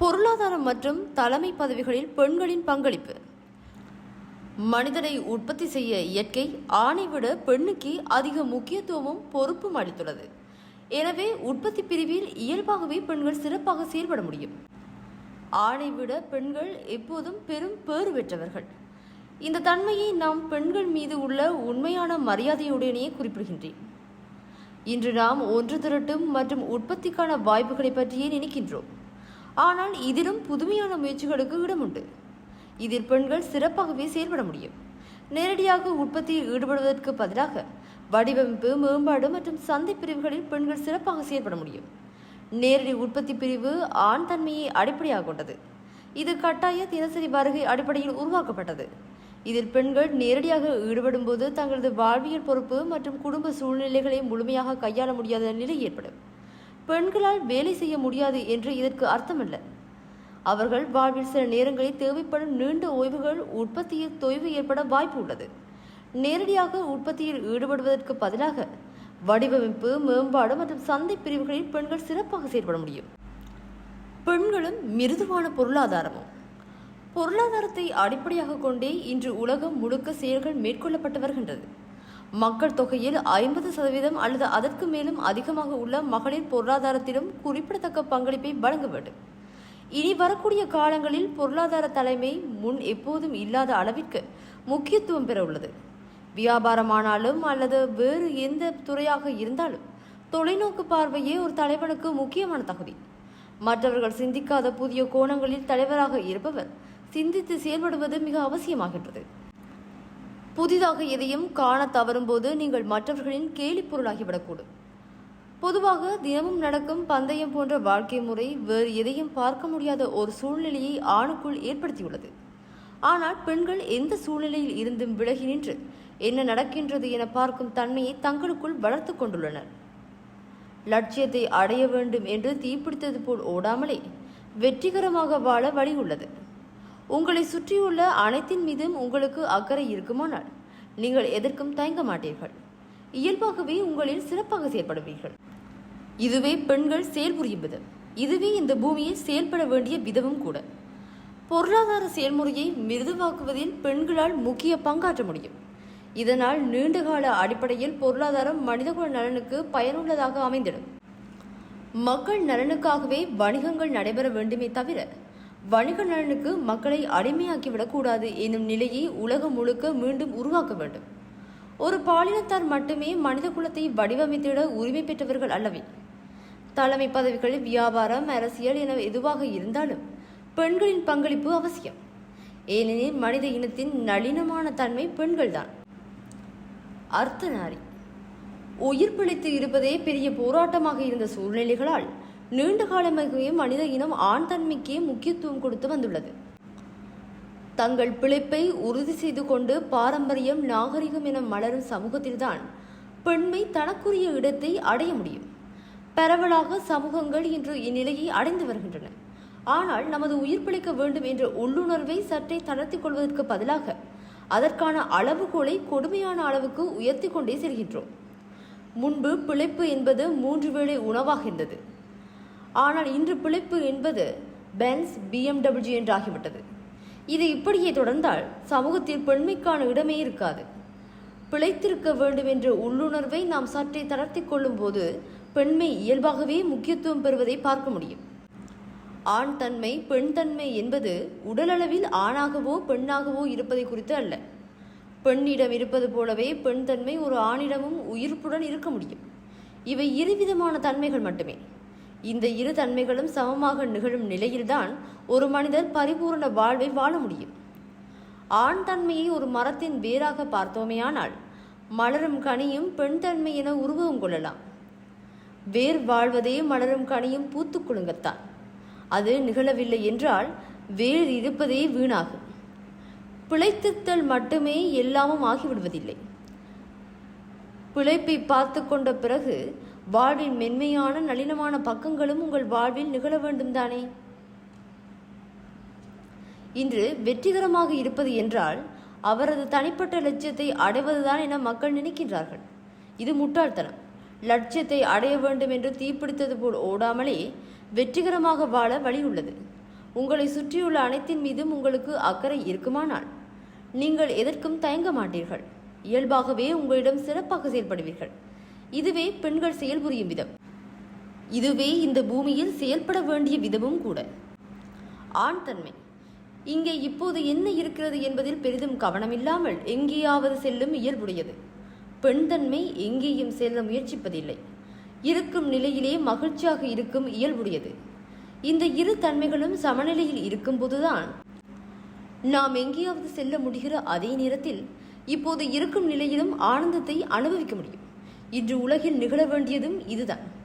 பொருளாதாரம் மற்றும் தலைமை பதவிகளில் பெண்களின் பங்களிப்பு. மனிதனை உற்பத்தி செய்ய இயற்கை ஆணை விட பெண்ணுக்கு அதிக முக்கியத்துவமும் பொறுப்பும் அளித்துள்ளது. எனவே உற்பத்தி பிரிவில் இயல்பாகவே பெண்கள் சிறப்பாக செயல்பட முடியும். ஆணை விட பெண்கள் எப்போதும் பெரும் பேறு பெற்றவர்கள். இந்த தன்மையை நாம் பெண்கள் மீது உள்ள உண்மையான மரியாதையுடனேயே குறிப்பிடுகின்றேன். இன்று நாம் ஒன்று திரட்டும் மற்றும் உற்பத்திக்கான வாய்ப்புகளை பற்றியே நினைக்கின்றோம். ஆனால் இதிலும் புதுமையான முயற்சிகளுக்கு இடமுண்டு. இதில் பெண்கள் சிறப்பாகவே செயல்பட முடியும். நேரடியாக உற்பத்தியில் ஈடுபடுவதற்கு பதிலாக வடிவமைப்பு மேம்பாடு மற்றும் சந்தை பிரிவுகளில் பெண்கள் சிறப்பாக செயல்பட முடியும். நேரடி உற்பத்தி பிரிவு ஆண் தன்மையை அடிப்படையாக கொண்டது. இது கட்டாய தினசரி வருகை அடிப்படையில் உருவாக்கப்பட்டது. இதில் பெண்கள் நேரடியாக ஈடுபடும் போது தங்களது வாழ்வியல் பொறுப்பு மற்றும் குடும்ப சூழ்நிலைகளை முழுமையாக கையாள முடியாத நிலை ஏற்படும். பெண்களால் வேலை செய்ய முடியாது என்று இதற்கு அர்த்தமல்ல. அவர்கள் வாழ்வில் சில நேரங்களில் தேவைப்படும் நீண்ட ஓய்வுகள் உற்பத்தியில் தொய்வு ஏற்பட வாய்ப்பு உள்ளது. நேரடியாக உற்பத்தியில் ஈடுபடுவதற்கு பதிலாக வடிவமைப்பு மேம்பாடு மற்றும் சந்தை பிரிவுகளில் பெண்கள் சிறப்பாக செயல்பட முடியும். பெண்களும் மிருதுவான பொருளாதாரமும். பொருளாதாரத்தை அடிப்படையாக கொண்டே இன்று உலகம் முழுக்க செயல்கள் மேற்கொள்ளப்பட்டு வருகின்றது. மக்கள் தொகையில் ஐம்பது சதவீதம் அல்லது அதற்கு மேலும் அதிகமாக உள்ள மகளிர் பொருளாதாரத்திலும் குறிப்பிடத்தக்க பங்களிப்பை வழங்க வேண்டும். இனி வரக்கூடிய காலங்களில் பொருளாதார தலைமை முன் எப்போதும் இல்லாத அளவிற்கு முக்கியத்துவம் பெற உள்ளது. வியாபாரமானாலும் அல்லது வேறு எந்த துறையாக இருந்தாலும் தொலைநோக்கு பார்வையே ஒரு தலைவனுக்கு முக்கியமான தகுதி. மற்றவர்கள் சிந்திக்காத புதிய கோணங்களில் தலைவராக இருப்பவர் சிந்தித்து செயல்படுவது மிக அவசியமாகின்றது. புதிதாக எதையும் காண தவறும்போது நீங்கள் மற்றவர்களின் கேலி பொருளாகிவிடக்கூடும் பொதுவாக தினமும் நடக்கும் பந்தயம் போன்ற வாழ்க்கை முறை வேறு எதையும் பார்க்க முடியாத ஒரு சூழ்நிலையை ஆணுக்குள் ஏற்படுத்தியுள்ளது. ஆனால் பெண்கள் எந்த சூழ்நிலையில் இருந்தும் விலகி நின்று என்ன நடக்கின்றது என பார்க்கும் தன்மையை தங்களுக்குள் வளர்த்து கொண்டுள்ளனர். லட்சியத்தை அடைய வேண்டும் என்று தீப்பிடித்தது போல் ஓடாமலே வெற்றிகரமாக வாழ வழி உள்ளது. உங்களை சுற்றியுள்ள அனைத்தின் மீதும் உங்களுக்கு அக்கறை இருக்குமானால் நீங்கள் எதற்கும் தயங்க மாட்டீர்கள். இயல்பாகவே உங்களில் சிறப்பாக செயல்படுவீர்கள். இதுவே பெண்கள் செயல்புரியும் விதம் இதுவே இந்த பூமியில் செயல்பட வேண்டிய விதமும் கூட. பொருளாதார செயல்முறையை மிருதுவாக்குவதில் பெண்களால் முக்கிய பங்காற்ற முடியும். இதனால் நீண்டகால அடிப்படையில் பொருளாதாரம் மனிதகுல நலனுக்கு பயனுள்ளதாக அமைந்திடும். மக்கள் நலனுக்காகவே வணிகங்கள் நடைபெற வேண்டுமே தவிர வணிக நலனுக்கு மக்களை அடிமையாக்கிவிடக்கூடாது என்னும் நிலையை உலகம் முழுக்க மீண்டும் உருவாக்க வேண்டும். ஒரு பாலினத்தார் மட்டுமே மனித குலத்தை வடிவமைத்திட உரிமை பெற்றவர்கள் அல்லவே. தலைமை பதவிகள் வியாபாரம் அரசியல் என எதுவாக இருந்தாலும் பெண்களின் பங்களிப்பு அவசியம். ஏனெனில் மனித இனத்தின் நளினமான தன்மை பெண்கள்தான். அர்த்தநாரி. உயிர் பிழைத்து இருப்பதே பெரிய போராட்டமாக இருந்த சூழ்நிலைகளால் நீண்ட காலமாகவே மனித இனம் ஆண் தன்மைக்கே முக்கியத்துவம் கொடுத்து வந்துள்ளது. தங்கள் பிழைப்பை உறுதி செய்து கொண்டு பாரம்பரியம் நாகரிகம் என மலரும் சமூகத்தில்தான் பெண்மை தனக்குரிய இடத்தை அடைய முடியும். பரவலாக சமூகங்கள் இன்று இந்நிலையை அடைந்து வருகின்றன. ஆனால் நமது உயிர் பிழைக்க வேண்டும் என்ற உள்ளுணர்வை சற்றே தளர்த்திக் கொள்வதற்கு பதிலாக அதற்கான அளவுகோலை கொடுமையான அளவுக்கு உயர்த்தி கொண்டே செல்கின்றோம். முன்பு பிழைப்பு என்பது மூன்று வேளை உணவாக இருந்தது. ஆனால் இன்று பிழைப்பு என்பது பென்ஸ் பிஎம்டபிள்யூ என்றாகிவிட்டது. இது இப்படியே தொடர்ந்தால் சமூகத்தில் பெண்மைக்கான இடமே இருக்காது. பிழைத்திருக்க வேண்டும் என்ற உள்ளுணர்வை நாம் சற்றே தளர்த்தி கொள்ளும் போது பெண்மை இயல்பாகவே முக்கியத்துவம் பெறுவதை பார்க்க முடியும். ஆண் தன்மை பெண் தன்மை என்பது உடலளவில் ஆணாகவோ பெண்ணாகவோ இருப்பதை குறித்து அல்ல. பெண்ணிடம் இருப்பது போலவே பெண் தன்மை ஒரு ஆணிடமும் உயிர்ப்புடன் இருக்க முடியும். இவை இருவிதமான தன்மைகள் மட்டுமே. இந்த இரு தன்மைகளும் சமமாக நிகழும் நிலையில்தான் ஒரு மனிதர் பரிபூரண வாழ்வை வாழ முடியும். ஆண் தன்மையை ஒரு மரத்தின் வேராக பார்த்தோமேயானால் மலரும் கனியும் பெண் தன்மை என உருவகம் கொள்ளலாம். வேர் வாழ்வதே மலரும் கனியும் பூத்து குலுங்கத்தான். அது நிகழவில்லை என்றால் வேர் இருப்பதே வீணாகும். பிழைத்துத்தல் மட்டுமே எல்லாமும் ஆகிவிடுவதில்லை. பிழைப்பை பார்த்து கொண்ட பிறகு வாழ்வின் மென்மையான நளினமான பக்கங்களும் உங்கள் வாழ்வில் நிகழ வேண்டும் தானே? இன்று வெற்றிகரமாக இருப்பது என்றால் அவரது தனிப்பட்ட லட்சியத்தை அடைவதுதான் என மக்கள் நினைக்கின்றார்கள். இது முட்டாள்தனம். லட்சியத்தை அடைய வேண்டும் என்று தீப்பிடித்தது போல் ஓடாமலே வெற்றிகரமாக வாழ வழி உள்ளது. உங்களை சுற்றியுள்ள அனைத்தின் மீதும் உங்களுக்கு அக்கறை இருக்குமானால் நீங்கள் எதற்கும் தயங்க மாட்டீர்கள். இயல்பாகவே உங்களிடம் சிறப்பாக செயல்படுவீர்கள். இதுவே பெண்கள் செயல்புரியும் விதம். இதுவே இந்த பூமியில் செயல்பட வேண்டிய விதமும் கூட. ஆண் தன்மை. இங்கே இப்போது என்ன இருக்கிறது என்பதில் பெரிதும் கவனமில்லாமல் எங்கேயாவது செல்லும் இயல்புடையது. பெண் தன்மை எங்கேயும் செல்ல முயற்சிப்பதில்லை. இருக்கும் நிலையிலே மகிழ்ச்சியாக இருக்கும் இயல்புடையது. இந்த இரு தன்மைகளும் சமநிலையில் இருக்கும்போதுதான் நாம் எங்கேயாவது செல்ல முடிகிற அதே நேரத்தில் இப்போது இருக்கும் நிலையிலும் ஆனந்தத்தை அனுபவிக்க முடியும். இன்று உலகில் நிகழ வேண்டியதும் இதுதான்.